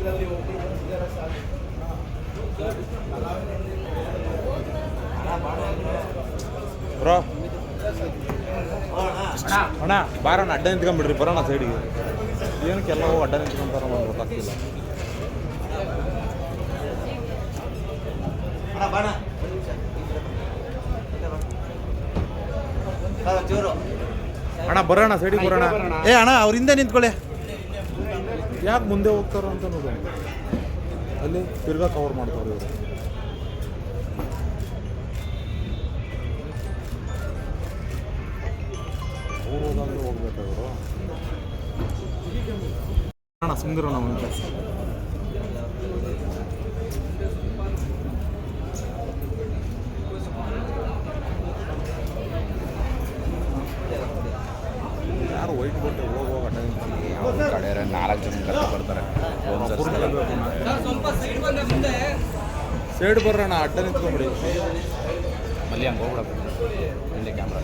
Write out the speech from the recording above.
ಇದರಲ್ಲಿ ಒಬ್ಬರು ಬಂದಿದ್ದಾರೆ ಸಾಕು ಬ್ರೋ. ಅಣ್ಣ ಬಾರಣ್ಣ ಅಡ್ಡ ನಿಂತ್ಕೊಂಡ್ಬಿಡ್ರಿ ಬರೋಣ ಸೈಡಿಗೆ. ಏನಕ್ಕೆ ಎಲ್ಲವೂ ಅಡ್ಡ ನಿಂತ್ಕೊಂತಾರ ನಮ್ಗೆ ಗೊತ್ತಾಗ್ತಿಲ್ಲ. ಅಣ್ಣ ಬರೋಣ ಸೈಡಿಗೆ ಬರೋಣ. ಏ ಅಣ್ಣ ಅವ್ರಿಂದ ನಿಂತ್ಕೊಳ್ಳಿ. ಯಾಕೆ ಮುಂದೆ ಹೋಗ್ತಾರೋ ಅಂತ ನೋಡಿ. ಅಲ್ಲಿ ತಿರ್ಗಾ ಕವರ್ ಮಾಡ್ತಾರೆ ಇವರು. ಅವ್ರು ಹೋದಾಗಲೂ ಹೋಗ್ಬೇಕಾದ್ರು. ಅಣ್ಣ ಸುಂದರ ನಾವು ಯಾರು ವೈಟ್ ಬಟ್ಟೆ ನಾಲ್ಕು ಜನ ಕೆಲಸ ಬರ್ತಾರೆ ಸೈಡ್ ಬರ್ರಣ ಅಡ್ಡ ನಿಂತ್ಕೊಂಬಿಡಿ ಮಲ್ಲಿ ಹಂಗೆ ಹೋಗ್ಬಿಡಪ್ಪ ಇಲ್ಲಿ ಕ್ಯಾಮ್ರಾ